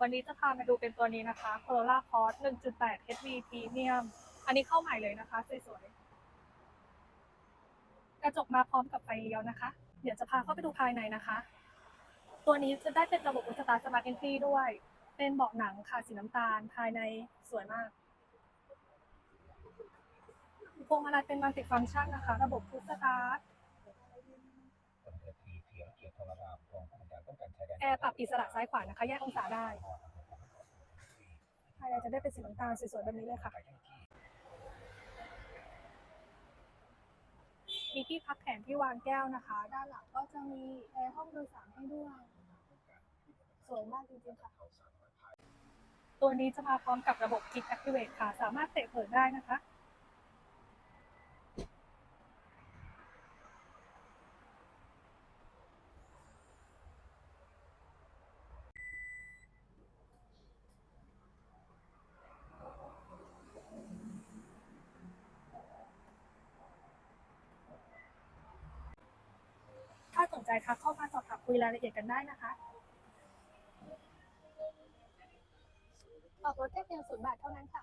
วันนี้จะพามาดูเป็นตัวนี้นะคะ Corolla Cross 1.8 HV Premium อันนี้เข้าใหม่เลยนะคะสวยๆ กระจกมาพร้อมกับไฟเลี้ยวนะคะ เดี๋ยวจะพาเข้าไปดูภายในนะคะ ตัวนี้จะได้เป็นระบบอุตสาหสมาร์ทเอนทรีด้วย เป็นเบาะหนังค่ะสีน้ำตาลภายในสวยมากพวงมาลัยเป็นมัลติฟังก์ชันนะคะ ระบบพุชสตาร์ท แอร์ปรับอิสระซ้ายขวานะคะ แยกองศาได้ภายในจะได้เป็นสีน้ำตาลสวยๆแบบนี้เลยค่ะ มีที่พักแขนที่วางแก้วนะคะ ด้านหลังก็จะมีแอร์ห้องโดยสารให้ด้วย สวยมากจริงๆค่ะ ตัวนี้จะมาพร้อมกับระบบ Kick Activate ค่ะ สามารถเตะเปิดได้นะคะ ใจทักเข้ามาสอบถามคุยรายละเอียดกันได้นะคะออกรถแค่เพียงศูนย์บาทเท่านั้นค่ะ